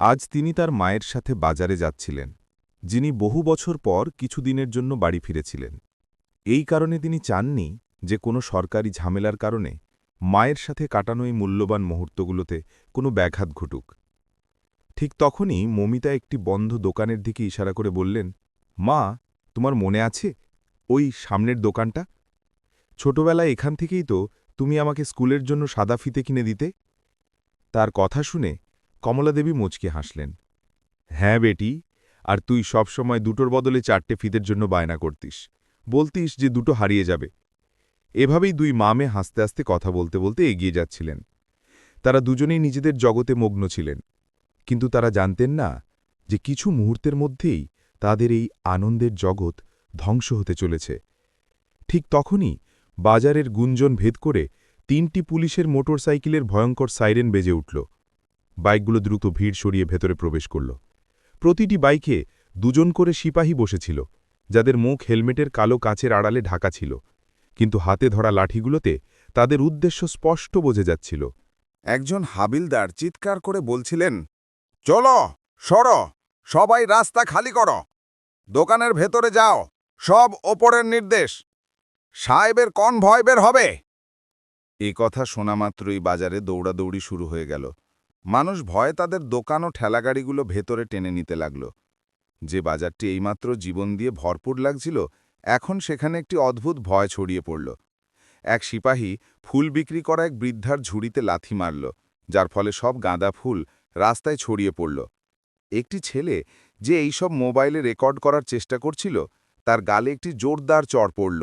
আজ তিনি তার মায়ের সাথে বাজারে যাচ্ছিলেন, যিনি বহু বছর পর কিছুদিনের জন্য বাড়ি ফিরেছিলেন। এই কারণে তিনি চাননি যে কোনো সরকারি ঝামেলার কারণে মায়ের সাথে কাটানো এই মূল্যবান মুহূর্তগুলোতে কোনো ব্যাঘাত ঘটুক। ঠিক তখনই মমিতা একটি বন্ধ দোকানের দিকে ইশারা করে বললেন, মা, তোমার মনে আছে ওই সামনের দোকানটা? ছোটবেলায় এখান থেকেই তো তুমি আমাকে স্কুলের জন্য সাদা ফিতে কিনে দিতে? তার কথা শুনে কমলাদেবী মুচকে হাসলেন। হ্যাঁ বেটি, আর তুই সবসময় দুটোর বদলে চারটে ফিতের জন্য বায়না করতিস। বলতিস যে দুটো হারিয়ে যাবে। এভাবেই দুই মামে হাসতে হাসতে কথা বলতে বলতে এগিয়ে যাচ্ছিলেন। তারা দুজনেই নিজেদের জগতে মগ্ন ছিলেন। কিন্তু তারা জানতেন না যে কিছু মুহূর্তের মধ্যেই তাদের এই আনন্দের জগৎ ধ্বংস হতে চলেছে। ঠিক তখনই বাজারের গুঞ্জন ভেদ করে তিনটি পুলিশের মোটরসাইকেলের ভয়ঙ্কর সাইরেন বেজে উঠল। বাইকগুলো দ্রুত ভিড় সরিয়ে ভেতরে প্রবেশ করল। প্রতিটি বাইকে দুজন করে সিপাহী বসেছিল, যাদের মুখ হেলমেটের কালো কাচের আড়ালে ঢাকা ছিল, কিন্তু হাতে ধরা লাঠিগুলোতে তাদের উদ্দেশ্য স্পষ্ট বোঝে যাচ্ছিল। একজন হাবিলদার চিৎকার করে বলছিলেন, চলো, সর, সবাই রাস্তা খালি কর। দোকানের ভেতরে যাও, সব ওপরের নির্দেশ। সাহেবের কন ভয় বের হবে এ কথা শোনা মাত্রই বাজারে দৌড়াদৌড়ি শুরু হয়ে গেল। মানুষ ভয়ে তাদের দোকান ও ঠেলাগাড়িগুলো ভেতরে টেনে নিতে লাগল। যে বাজারটি এইমাত্র জীবন দিয়ে ভরপুর লাগছিল, এখন সেখানে একটি অদ্ভুত ভয় ছড়িয়ে পড়ল। এক সিপাহী ফুল বিক্রি করা এক বৃদ্ধার ঝুড়িতে লাথি মারল, যার ফলে সব গাঁদা ফুল রাস্তায় ছড়িয়ে পড়ল। একটি ছেলে যে এইসব মোবাইলে রেকর্ড করার চেষ্টা করছিল, তার গালে একটি জোরদার চড় পড়ল।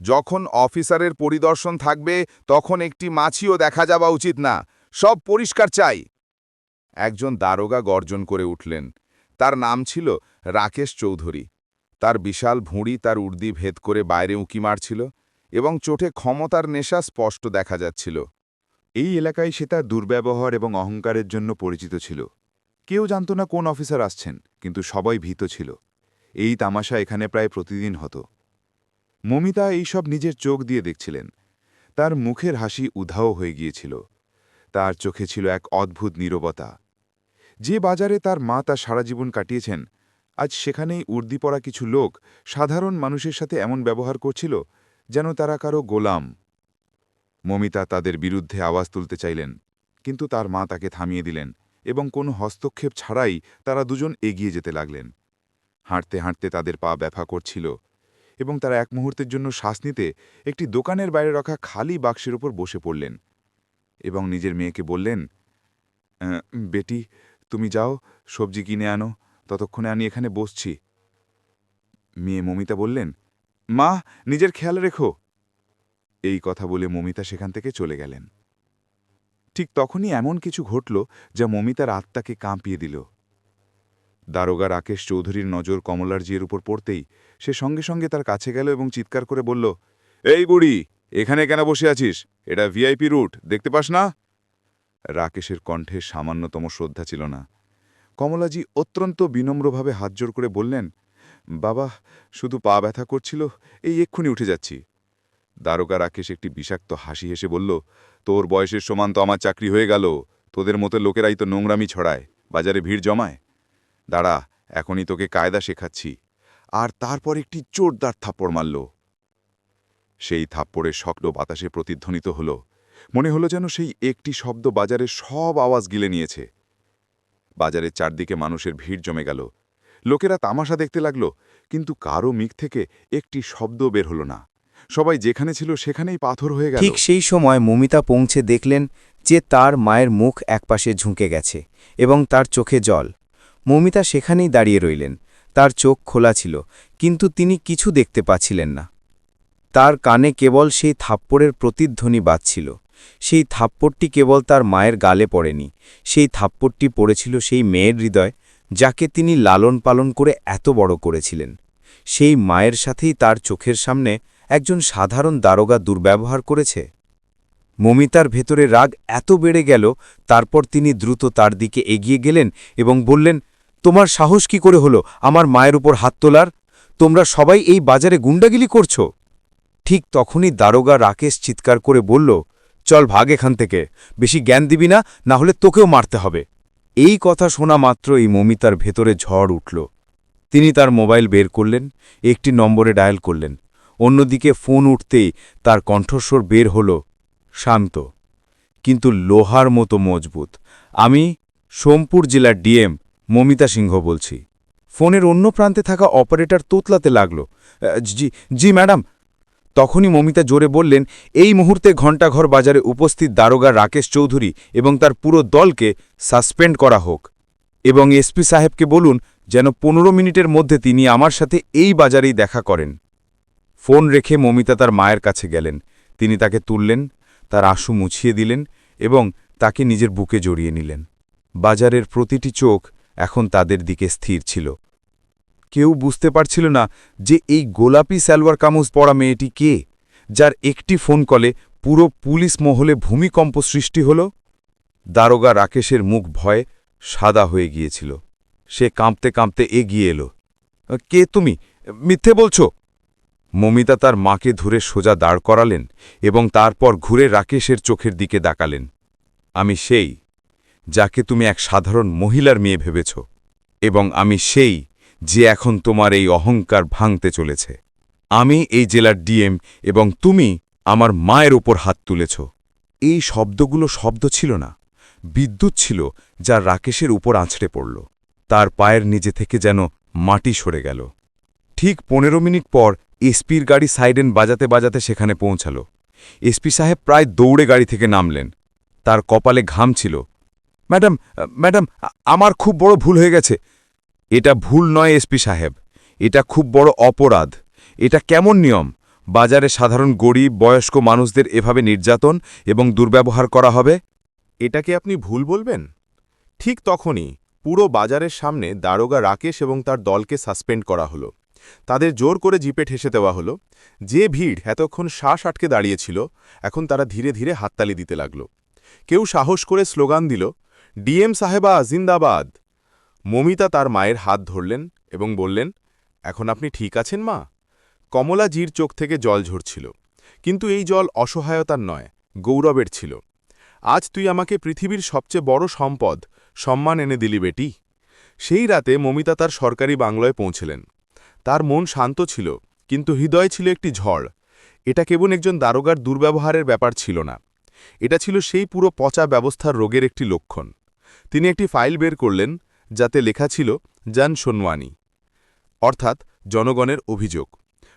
যখন অফিসারের পরিদর্শন থাকবে, তখন একটি মাছিও দেখা যাওয়া উচিত না। সব পরিষ্কার চাই। একজন দারোগা গর্জন করে উঠলেন। তার নাম ছিল রাকেশ চৌধুরী। তার বিশাল ভুঁড়ি তার উর্দি ভেদ করে বাইরে উঁকি মারছিল এবং চোটে ক্ষমতার নেশা স্পষ্ট দেখা যাচ্ছিল। এই এলাকায় সে তার দুর্ব্যবহার এবং অহংকারের জন্য পরিচিত ছিল। কেউ জানত না কোন অফিসার আসছেন, কিন্তু সবাই ভীত ছিল। এই তামাশা এখানে প্রায় প্রতিদিন হতো। মমিতা এইসব নিজের চোখ দিয়ে দেখছিলেন। তার মুখের হাসি উধাও হয়ে গিয়েছিল। তার চোখে ছিল এক অদ্ভুত নীরবতা। যে বাজারে তার মা তার সারা জীবন কাটিয়েছেন, আজ সেখানেই উর্দি পড়া কিছু লোক সাধারণ মানুষের সাথে এমন ব্যবহার করছিল যেন তারা কারও গোলাম। মমিতা তাদের বিরুদ্ধে আওয়াজ তুলতে চাইলেন, কিন্তু তার মা তাকে থামিয়ে দিলেন এবং কোনো হস্তক্ষেপ ছাড়াই তারা দুজন এগিয়ে যেতে লাগলেন। হাঁটতে হাঁটতে তাদের পা ব্যথা করছিল এবং তারা এক মুহূর্তের জন্য শ্বাস নিতে একটি দোকানের বাইরে রাখা খালি বাক্সের উপর বসে পড়লেন। এবং নিজের মেয়েকে বললেন "আহ, বেটি তুমি যাও সবজি কিনে আনো ততক্ষণে আমি এখানে বসছি। মেয়ে মমিতা বললেন মা নিজের খেয়াল রেখো। এই কথা বলে মমিতা সেখান থেকে চলে গেলেন। ঠিক তখনই এমন কিছু ঘটল যা মমিতার আত্মাকে কাঁপিয়ে দিল। দারোগা রাকেশ চৌধুরীর নজর কমলার জিয়ের উপর পড়তেই সে সঙ্গে সঙ্গে তার কাছে গেল এবং চিৎকার করে বলল এই বুড়ি এখানে কেন বসে আছিস? এটা ভিআইপি রুট, দেখতে পাস না? রাকেশের কণ্ঠে সামান্যতম শ্রদ্ধা ছিল না। কমলাজি অত্যন্ত বিনম্রভাবে হাত জোর করে বললেন, বাবা, শুধু পা ব্যথা করছিল, এই এক্ষুনি উঠে যাচ্ছি। দারোগা রাকেশ একটি বিষাক্ত হাসি হেসে বলল, তোর বয়সের সমান তো আমার চাকরি হয়ে গেল, তোদের মতো লোকেরাই তো নোংরামি ছড়ায়, বাজারে ভিড় জমায়। দাঁড়া, এখনই তোকে কায়দা শেখাচ্ছি। আর তারপর একটি জোরদার থাপ্পড় মারল। সেই থাপ্পড়ের শক্ত বাতাসে প্রতিধ্বনিত হল। মনে হলো যেন সেই একটি শব্দ বাজারের সব আওয়াজ গিলে নিয়েছে। বাজারের চারদিকে মানুষের ভিড় জমে গেল। লোকেরা তামাশা দেখতে লাগল, কিন্তু কারও মিক থেকে একটি শব্দ বের হল না। সবাই যেখানে ছিল সেখানেই পাথর হয়ে গেল। ঠিক সেই সময় মমিতা পৌঁছে দেখলেন যে তার মায়ের মুখ একপাশে ঝুঁকে গেছে এবং তার চোখে জল। মমিতা সেখানেই দাঁড়িয়ে রইলেন। তার চোখ খোলা ছিল, কিন্তু তিনি কিছু দেখতে পাচ্ছিলেন না। তার কানে কেবল সেই থাপ্পড়ের প্রতিধ্বনি বাজছিল। সেই থাপ্পড়টি কেবল তার মায়ের গালে পড়েনি। সেই থাপ্পড়টি পড়েছিল সেই মেয়ের হৃদয়, যাকে তিনি লালন পালন করে এত বড় করেছিলেন। সেই মায়ের সাথেই তার চোখের সামনে একজন সাধারণ দারোগা দুর্ব্যবহার করেছে। মমিতার ভেতরে রাগ এত বেড়ে গেল, তারপর তিনি দ্রুত তার দিকে এগিয়ে গেলেন এবং বললেন, তোমার সাহস কি করে হলো? আমার মায়ের উপর হাত তোলার? তোমরা সবাই এই বাজারে গুন্ডাগিলি করছ? ঠিক তখনই দারোগা রাকেশ চিৎকার করে বলল, চল ভাগ এখান থেকে। বেশি জ্ঞান দিবি না না হলে তোকেও মারতে হবে। এই কথা শোনা মাত্র মাত্রই মমিতার ভেতরে ঝড় উঠল। তিনি তার মোবাইল বের করলেন, একটি নম্বরে ডায়াল করলেন। অন্যদিকে ফোন উঠতেই তার কণ্ঠস্বর বের হল, শান্ত, কিন্তু লোহার মতো মজবুত। আমি সোমপুর জেলার ডিএম, মমিতা সিংহ বলছি। ফোনের অন্য প্রান্তে থাকা অপারেটর তোতলাতে লাগল। জি জি, ম্যাডাম তখনই মমিতা জোরে বললেন, এই মুহূর্তে ঘণ্টাঘর বাজারে উপস্থিত দারোগা রাকেশ চৌধুরী এবং তার পুরো দলকে সাসপেন্ড করা হোক এবং এসপি সাহেবকে বলুন যেন পনেরো মিনিটের মধ্যে তিনি আমার সাথে এই বাজারেই দেখা করেন। ফোন রেখে মমিতা তার মায়ের কাছে গেলেন। তিনি তাকে তুললেন, তার আঁসু মুছিয়ে দিলেন এবং তাকে নিজের বুকে জড়িয়ে নিলেন। বাজারের প্রতিটি চোখ এখন তাদের দিকে স্থির ছিল। কেউ বুঝতে পারছিল না যে এই গোলাপি সালোয়ার কামুজ পড়া মেয়েটি কে, যার একটি ফোন কলে পুরো পুলিশ মহলে ভূমিকম্প সৃষ্টি হল। দারোগা রাকেশের মুখ ভয়ে সাদা হয়ে গিয়েছিল। সে কাঁপতে কাঁপতে এগিয়ে এলো। কে তুমি? মিথ্যে বলছো? মমিতা তার মাকে ধরে সোজা দাঁড় করালেন এবং তারপর ঘুরে রাকেশের চোখের দিকে তাকালেন। আমি সেই, যাকে তুমি এক সাধারণ মহিলার মেয়ে ভেবেছ, এবং আমি সেই যে এখন তোমার এই অহংকার ভাঙতে চলেছে। আমি এই জেলার ডিএম এবং তুমি আমার মায়ের ওপর হাত তুলেছ। এই শব্দগুলো শব্দ ছিল না, বিদ্যুৎ ছিল যা রাকেশের উপর আছড়ে পড়ল। তার পায়ের নিজে থেকে যেন মাটি সরে গেল। ঠিক পনেরো মিনিট পর এসপির গাড়ি সাইডেন বাজাতে বাজাতে সেখানে পৌঁছাল। এসপি সাহেব প্রায় দৌড়ে গাড়ি থেকে নামলেন। তার কপালে ঘাম ছিল। ম্যাডাম ম্যাডাম আমার খুব বড় ভুল হয়ে গেছে। এটা ভুল নয় এসপি সাহেব। এটা খুব বড় অপরাধ। এটা কেমন নিয়ম? বাজারে সাধারণ গরিব, বয়স্ক মানুষদের এভাবে নির্যাতন এবং দুর্ব্যবহার করা হবে? এটাকে আপনি ভুল বলবেন? ঠিক তখনই পুরো বাজারের সামনে দারোগা রাকেশ এবং তার দলকে সাসপেন্ড করা হলো। তাদের জোর করে জিপে ঠেসে দেওয়া হলো। যে ভিড় এতক্ষণ শ্বাস আটকে দাঁড়িয়েছিল, এখন তারা ধীরে ধীরে হাততালি দিতে লাগল। কেউ সাহস করে স্লোগান দিল, ডিএম সাহেবা, জিন্দাবাদ। মমিতা তার মায়ের হাত ধরলেন এবং বললেন, এখন আপনি ঠিক আছেন, মা? কমলা জির চোখ থেকে জল ঝরছিল, কিন্তু এই জল অসহায়তার নয়, গৌরবের ছিল। আজ তুই আমাকে পৃথিবীর সবচেয়ে বড় সম্পদ, সম্মান এনে দিলি বেটি। সেই রাতে মমিতা তার সরকারি বাংলায় পৌঁছলেন। তার মন শান্ত ছিল, কিন্তু হৃদয় ছিল একটি ঝড়। এটা কেবল একজন দারোগার দুর্ব্যবহারের ব্যাপার ছিল না। এটা ছিল সেই পুরো পচা ব্যবস্থার রোগের একটি লক্ষণ। তিনি একটি ফাইল বের করলেন যাতে লেখা ছিল জান সোনওয়ানি। অর্থাৎ জনগণের অভিযোগ।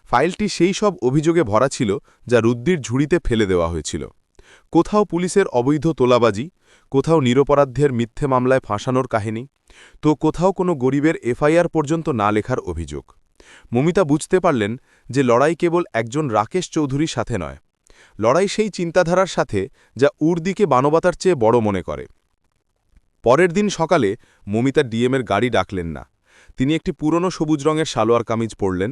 ফাইলটি সেই সব অভিযোগে ভরা ছিল যা রুদ্দির ঝুড়িতে ফেলে দেওয়া হয়েছিল। কোথাও পুলিশের অবৈধ তোলাবাজি, কোথাও নিরপরাধ্যের মিথ্যে মামলায় ফাঁসানোর কাহিনী, তো কোথাও কোনো গরিবের এফআইআর পর্যন্ত না লেখার অভিযোগ। মমিতা বুঝতে পারলেন যে লড়াই কেবল একজন রাকেশ চৌধুরীর সাথে নয়। লড়াই সেই চিন্তাধারার সাথে যা উর্দিকে মানবতার চেয়ে বড় মনে করে। পরের দিন সকালে মমিতা ডিএমের গাড়ি ডাকলেন না। তিনি একটি পুরনো সবুজ রঙের সালোয়ার কামিজ পরলেন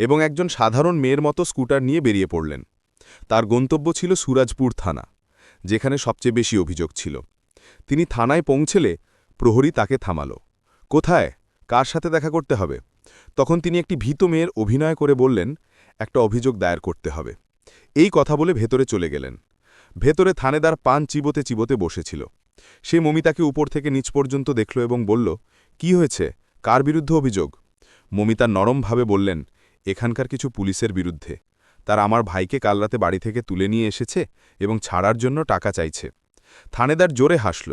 এবং একজন সাধারণ মেয়ের মতো স্কুটার নিয়ে বেরিয়ে পড়লেন। তার গন্তব্য ছিল সুরাজপুর থানা, যেখানে সবচেয়ে বেশি অভিযোগ ছিল। তিনি থানায় পৌঁছেলে প্রহরী তাকে থামাল। কোথায়? কার সাথে দেখা করতে হবে? তখন তিনি একটি ভীত মেয়ের অভিনয় করে বললেন, একটা অভিযোগ দায়ের করতে হবে। এই কথা বলে ভেতরে চলে গেলেন। ভেতরে থানেদার পান চিবোতে চিবোতে বসেছিল। সে মমিতাকে উপর থেকে নিচ পর্যন্ত দেখল এবং বলল, কি হয়েছে? কার বিরুদ্ধে অভিযোগ? মমিতা নরমভাবে বললেন, এখানকার কিছু পুলিশের বিরুদ্ধে। তার আমার ভাইকে কাল রাতে বাড়ি থেকে তুলে নিয়ে এসেছে এবং ছাড়ার জন্য টাকা চাইছে। থানেদার জোরে হাসল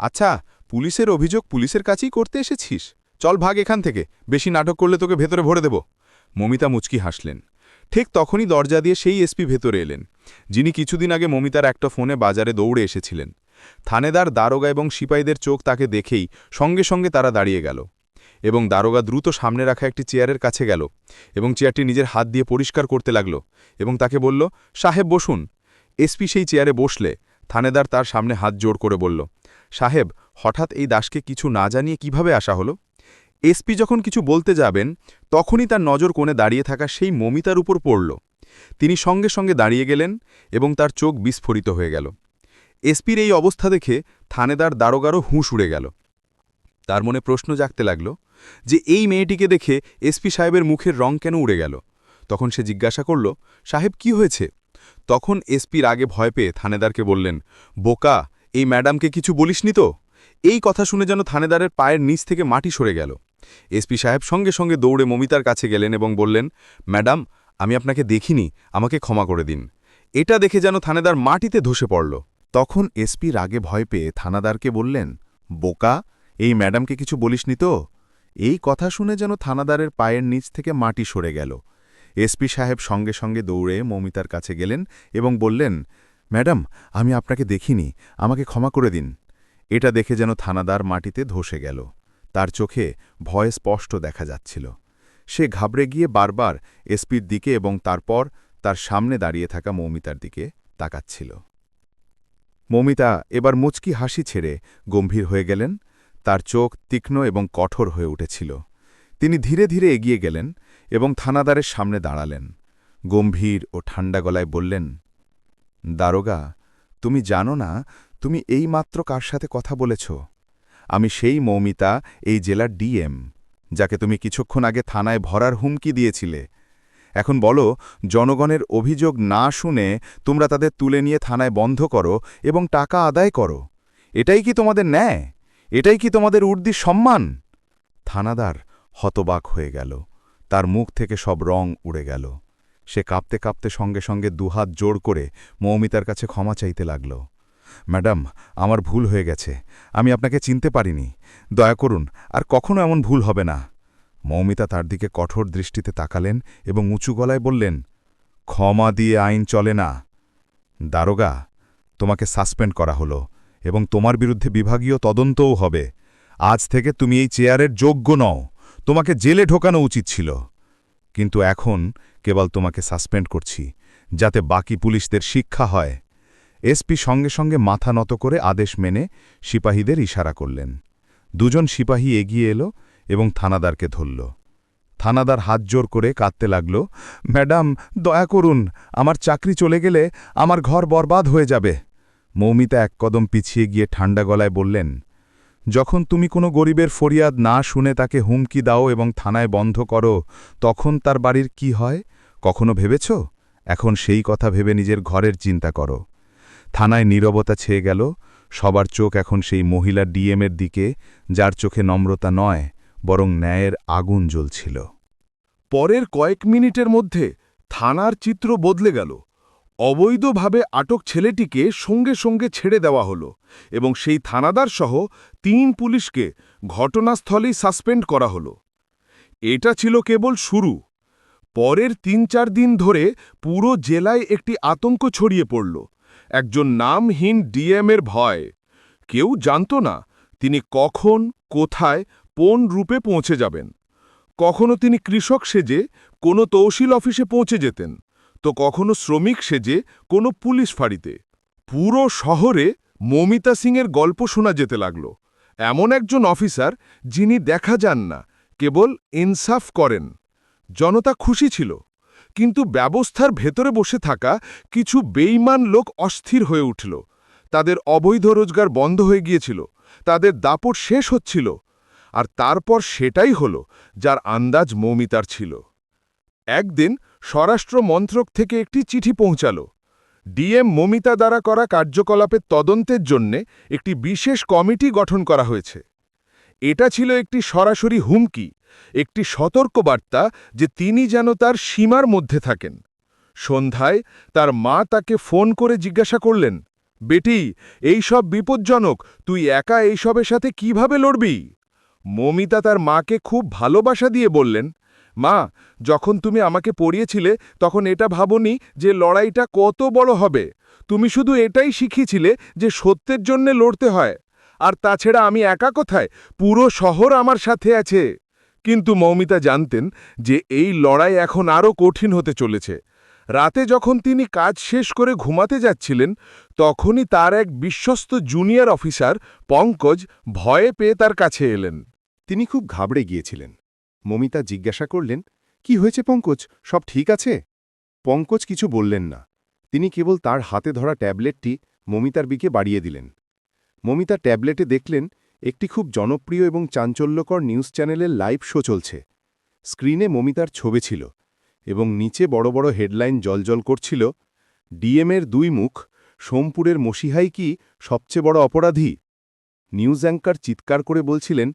আচ্ছা পুলিশের অভিযোগ পুলিশের কাছেই করতে এসেছিস? চল ভাগ এখান থেকে, বেশি নাটক করলে তোকে ভেতরে ভরে দেব। মমিতা মুচকি হাসলেন। ঠিক তখনই দরজা দিয়ে সেই এসপি ভেতরে এলেন, যিনি কিছুদিন আগে মমিতার একটা ফোনে বাজারে দৌড়ে এসেছিলেন। থানেদার দারোগা এবং সিপাইদের চোখ তাকে দেখেই সঙ্গে সঙ্গে তারা দাঁড়িয়ে গেল এবং দারোগা দ্রুত সামনে রাখা একটি চেয়ারের কাছে গেল এবং চেয়ারটি নিজের হাত দিয়ে পরিষ্কার করতে লাগল এবং তাকে বলল, সাহেব, বসুন। এসপি সেই চেয়ারে বসলে থানেদার তার সামনে হাত জোর করে বলল, সাহেব, হঠাৎ এই দাসকে কিছু না জানিয়ে কীভাবে আসা হলো? এসপি যখন কিছু বলতে যাবেন, তখনই তার নজর কোণে দাঁড়িয়ে থাকা সেই মমিতার উপর পড়ল। তিনি সঙ্গে সঙ্গে দাঁড়িয়ে গেলেন এবং তার চোখ বিস্ফোরিত হয়ে গেল। এসপির এই অবস্থা দেখে থানেদার দারোগারও হুঁশ উড়ে গেল। তার মনে প্রশ্ন জাগতে লাগল যে এই মেয়েটিকে দেখে এসপি সাহেবের মুখের রং কেন উড়ে গেল? তখন সে জিজ্ঞাসা করল, সাহেব, কি হয়েছে? তখন এসপির আগে ভয় পেয়ে থানেদারকে বললেন, বোকা, এই ম্যাডামকে কিছু বলিসনি তো? এই কথা শুনে যেন থানেদারের পায়ের নিচ থেকে মাটি সরে গেল। এসপি সাহেব সঙ্গে সঙ্গে দৌড়ে মমিতার কাছে গেলেন এবং বললেন, ম্যাডাম, আমি আপনাকে দেখিনি, আমাকে ক্ষমা করে দিন। এটা দেখে যেন থানেদার মাটিতে ধসে পড়ল। তখন এসপি রাগে ভয় পেয়ে থানাদারকে বললেন, বোকা, এই ম্যাডামকে কিছু বলিসনি তো? এই কথা শুনে যেন থানাদারের পায়ের নিচ থেকে মাটি সরে গেল। এসপি সাহেব সঙ্গে সঙ্গে দৌড়ে মৌমিতার কাছে গেলেন এবং বললেন, ম্যাডাম, আমি আপনাকে দেখিনি, আমাকে ক্ষমা করে দিন। এটা দেখে যেন থানাদার মাটিতে ধসে গেল। তার চোখে ভয় স্পষ্ট দেখা যাচ্ছিল। সে ঘাবড়ে গিয়ে বারবার এসপির দিকে এবং তারপর তার সামনে দাঁড়িয়ে থাকা মৌমিতার দিকে তাকাচ্ছিল। মৌমিতা, এবার মুচকি হাসি ছেড়ে গম্ভীর হয়ে গেলেন। তার চোখ তীক্ষ্ণ এবং কঠোর হয়ে উঠেছিল। তিনি ধীরে ধীরে এগিয়ে গেলেন এবং থানাদারের সামনে দাঁড়ালেন। গম্ভীর ও ঠান্ডা গলায় বললেন, দারোগা, তুমি জানো না, তুমি এইমাত্র কার সাথে কথা বলেছ? আমি সেই মৌমিতা, এই জেলার ডিএম, যাকে তুমি কিছুক্ষণ আগে থানায় ভরার হুমকি দিয়েছিলে। এখন বলো, জনগণের অভিযোগ না শুনে তোমরা তাদের তুলে নিয়ে থানায় বন্ধ করো এবং টাকা আদায় করো। এটাই কি তোমাদের ন্যায়? এটাই কি তোমাদের উর্দির সম্মান? থানাদার হতবাক হয়ে গেল। তার মুখ থেকে সব রং উড়ে গেল। সে কাঁপতে কাঁপতে সঙ্গে সঙ্গে দুহাত জোড় করে মৌমিতার কাছে ক্ষমা চাইতে লাগল। ম্যাডাম, আমার ভুল হয়ে গেছে। আমি আপনাকে চিনতে পারিনি। দয়া করুন, আর কখনো এমন ভুল হবে না। মৌমিতা তার দিকে কঠোর দৃষ্টিতে তাকালেন এবং উঁচু গলায় বললেন, ক্ষমা দিয়ে আইন চলে না। দারোগা, তোমাকে সাসপেন্ড করা হলো এবং তোমার বিরুদ্ধে বিভাগীয় তদন্তও হবে। আজ থেকে তুমি এই চেয়ারের যোগ্য নও। তোমাকে জেলে ঢোকানো উচিত ছিল। কিন্তু এখন কেবল তোমাকে সাসপেন্ড করছি, যাতে বাকি পুলিশদের শিক্ষা হয়। এসপি সঙ্গে সঙ্গে মাথা নত করে আদেশ মেনে সিপাহীদের ইশারা করলেন। দুজন সিপাহী এগিয়ে এলো এবং থানাদারকে ধরল। থানাদার হাত জোর করে কাঁদতে লাগল, ম্যাডাম, দয়া করুন, আমার চাকরি চলে গেলে আমার ঘর বরবাদ হয়ে যাবে। মৌমিতা এক কদম পিছিয়ে গিয়ে ঠান্ডা গলায় বললেন, যখন তুমি কোনো গরিবের ফরিয়াদ না শুনে তাকে হুমকি দাও এবং থানায় বন্ধ করো, তখন তার বাড়ির কি হয়? কখনো ভেবেছ? এখন সেই কথা ভেবে নিজের ঘরের চিন্তা করো। থানায় নীরবতা ছেয়ে গেল, সবার চোখ এখন সেই মহিলা ডিএমের দিকে, যার চোখে নম্রতা নয়। বরং ন্যায়ের আগুন জ্বলছিল। পরের কয়েক মিনিটের মধ্যে থানার চিত্র বদলে গেল। অবৈধভাবে আটক ছেলেটিকে সঙ্গে সঙ্গে ছেড়ে দেওয়া হলো এবং সেই থানাদার সহ তিন পুলিশকে ঘটনাস্থলেই সাসপেন্ড করা হলো। এটা ছিল কেবল শুরু। পরের তিন চার দিন ধরে পুরো জেলায় একটি আতঙ্ক ছড়িয়ে পড়ল। একজন নামহীন ডিএমের ভয়। কেউ জানত না তিনি কখন, কোথায় কোন রূপে পৌঁছে যাবেন? কখনো তিনি কৃষক সেজে কোনো তহসিল অফিসে পৌঁছে যেতেন, তো কখনো শ্রমিক সেজে কোনো পুলিশ ফাঁড়িতে। পুরো শহরে মমিতা সিংয়ের গল্প শোনা যেতে লাগল। এমন একজন অফিসার যিনি দেখা যান না, কেবল ইনসাফ করেন। জনতা খুশি ছিল, কিন্তু ব্যবস্থার ভেতরে বসে থাকা কিছু বেইমান লোক অস্থির হয়ে উঠল। তাদের অবৈধ রোজগার বন্ধ হয়ে গিয়েছিল, তাদের দাপট শেষ হচ্ছিল আর তারপর সেটাই হল যার আন্দাজ মৌমিতার ছিল। একদিন স্বরাষ্ট্র মন্ত্রক থেকে একটি চিঠি পৌঁছাল। ডিএম মমিতা দ্বারা করা কার্যকলাপের তদন্তের জন্যে একটি বিশেষ কমিটি গঠন করা হয়েছে। এটা ছিল একটি সরাসরি হুমকি, একটি সতর্কবার্তা যে তিনি যেন তার সীমার মধ্যে থাকেন। সন্ধ্যায় তার মা তাকে ফোন করে জিজ্ঞাসা করলেন, বেটি, এই সব বিপজ্জনক, তুই একা এইসবের সাথে কীভাবে লড়বি? মমিতা তার মাকে খুব ভালোবাসা দিয়ে বললেন, মা, যখন তুমি আমাকে পড়িয়েছিলে, তখন এটা ভাবনি যে লড়াইটা কত বড় হবে। তুমি শুধু এটাই শিখিয়েছিলে যে সত্যের জন্যে লড়তে হয়। আর তাছাড়া আমি একা কোথায়? পুরো শহর আমার সাথে আছে। কিন্তু মৌমিতা জানতেন যে এই লড়াই এখন আরও কঠিন হতে চলেছে। রাতে যখন তিনি কাজ শেষ করে ঘুমাতে যাচ্ছিলেন, তখনই তার এক বিশ্বস্ত জুনিয়র অফিসার পঙ্কজ ভয়ে পেয়ে তার কাছে এলেন। তিনি খুব ঘাবড়ে গিয়েছিলেন। মমিতা জিজ্ঞাসা করলেন, কি হয়েছে পঙ্কজ? সব ঠিক আছে? পঙ্কজ কিছু বললেন না। তিনি কেবল তার হাতে ধরা ট্যাবলেটটি মমিতার বিকে বাড়িয়ে দিলেন। মমিতা ট্যাবলেটে দেখলেন, একটি খুব জনপ্রিয় এবং চাঞ্চল্যকর নিউজ চ্যানেলের লাইভ শো চলছে। স্ক্রিনে মমিতার ছবি ছিল এবং নিচে বড় বড় হেডলাইন জলজল করছিল, ডিএমের দুই মুখ, সোমপুরের মসিহাই কি সবচেয়ে বড় অপরাধী? নিউজ অ্যাঙ্কার চিৎকার করে বলছিলেন